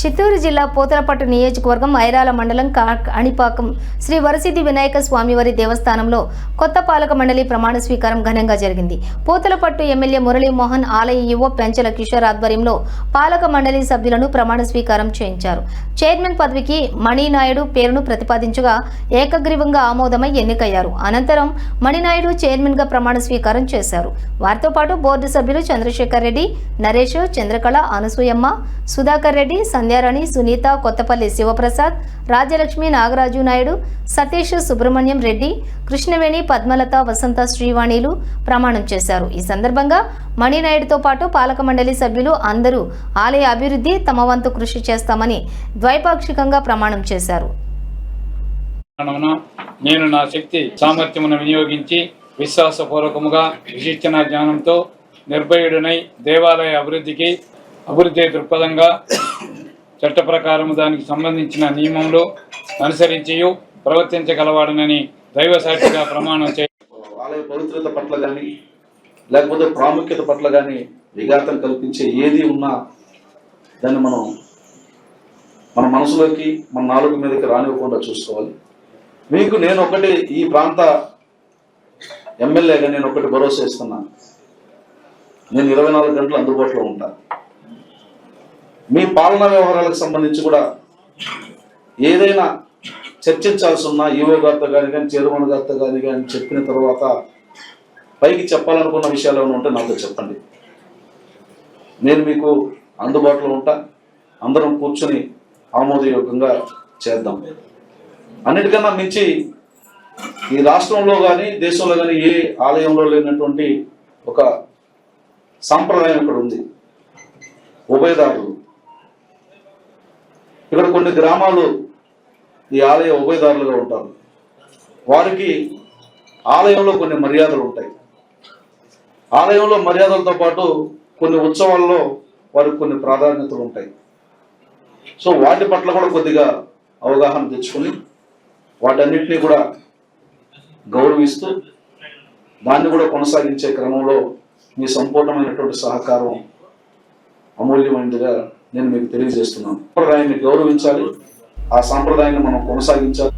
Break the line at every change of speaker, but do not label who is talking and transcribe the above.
చిత్తూరు జిల్లా పోతలపట్టు నియోజకవర్గం ఐరాల మండలం అణిపాకం శ్రీ వరసిద్ధి వినాయక స్వామివారి దేవస్థానంలో కొత్త పాలక మండలి ప్రమాణ స్వీకారం ఘనంగా జరిగింది. పోతలపట్టు ఎమ్మెల్యే మురళీమోహన్ ఆలయ యువ పెంచల కిషోర్ ఆధ్వర్యంలో పాలక మండలి సభ్యులను ప్రమాణ స్వీకారం చేయించారు. చైర్మన్ పదవికి మణినాయుడు పేరును ప్రతిపాదించగా ఏకగ్రీవంగా ఆమోదమై ఎన్నికయ్యారు. అనంతరం మణినాయుడు చైర్మన్గా ప్రమాణ స్వీకారం చేశారు. వారితో పాటు బోర్డు సభ్యులు చంద్రశేఖర్ రెడ్డి నరేష్ చంద్రకళ అనసూయమ్మ సుధాకర్ రెడ్డి పొందారని సునీత కొత్తపల్లి శివప్రసాద్ రాజ్యలక్ష్మి నాగరాజు నాయుడు సతీష్ సుబ్రహ్మణ్యం రెడ్డి కృష్ణవేణి పద్మలత వసంత శ్రీవాణిలు ప్రమాణం చేశారు. ఈ సందర్భంగా మణినాయుడుతో పాటు పాలక మండలి సభ్యులు అందరూ ఆలయ అభివృద్ధి తమ వంతు కృషి చేస్తామని ద్వైపాక్షికంగా ప్రమాణం చేశారు.
నేను నా శక్తి సామర్థ్యమును వినియోగించి విశ్వాసపూర్వకముగా విశిష్టన జ్ఞానంతో నిర్భయుడనై దేవాలయ అభివృద్ధికి అభివృద్ధి దృక్పథంగా చట్ట ప్రకారము దానికి సంబంధించిన నియమంలో అనుసరించి ప్రవర్తించగలవాడనని దైవ సాక్షిగా ప్రమాణం చే
ఆలయ పవిత్రత పట్ల కానీ లేకపోతే ప్రాముఖ్యత పట్ల కానీ విఘాతం కల్పించే ఏది ఉన్నా దాన్ని మనం మన మనసులోకి మన నాలుగు మీదకి రానివ్వకుండా చూసుకోవాలి. మీకు నేను ఒకటి ఈ ప్రాంత ఎమ్మెల్యేగా నేను ఒకటి భరోసా ఇస్తున్నాను. నేను ఇరవై నాలుగు గంటలు అందుబాటులో ఉంటాను. మీ పాలనా వ్యవహారాలకు సంబంధించి కూడా ఏదైనా చర్చించాల్సి ఉన్నా ఈవో గారితో కానీ కానీ చైర్మన్ గారితో కానీ కానీ చెప్పిన తర్వాత పైకి చెప్పాలనుకున్న విషయాలు ఏమైనా ఉంటే నాతో చెప్పండి. నేను మీకు అందుబాటులో ఉంటా. అందరం కూర్చొని ఆమోదయోగ్యంగా చేద్దాం. అన్నిటికన్నా మించి ఈ రాష్ట్రంలో కానీ దేశంలో కానీ ఏ ఆలయంలో లేనటువంటి ఒక సాంప్రదాయం ఇక్కడ ఉంది. ఉభయదారులు. ఇక్కడ కొన్ని గ్రామాలు ఈ ఆలయ ఉభయదారులుగా ఉంటారు. వారికి ఆలయంలో కొన్ని మర్యాదలు ఉంటాయి. ఆలయంలో మర్యాదలతో పాటు కొన్ని ఉత్సవాల్లో వారికి కొన్ని ప్రాధాన్యతలు ఉంటాయి. సో వాటి పట్ల కూడా కొద్దిగా అవగాహన తెచ్చుకొని వాటన్నిటినీ కూడా గౌరవిస్తూ దాన్ని కూడా కొనసాగించే క్రమంలో మీ సంపూర్ణమైనటువంటి సహకారం అమూల్యమైనదిగా నేను మీకు తెలియజేస్తున్నాను. సంప్రదాయాన్ని గౌరవించాలి. ఆ సాంప్రదాయాన్ని మనం కొనసాగించాలి.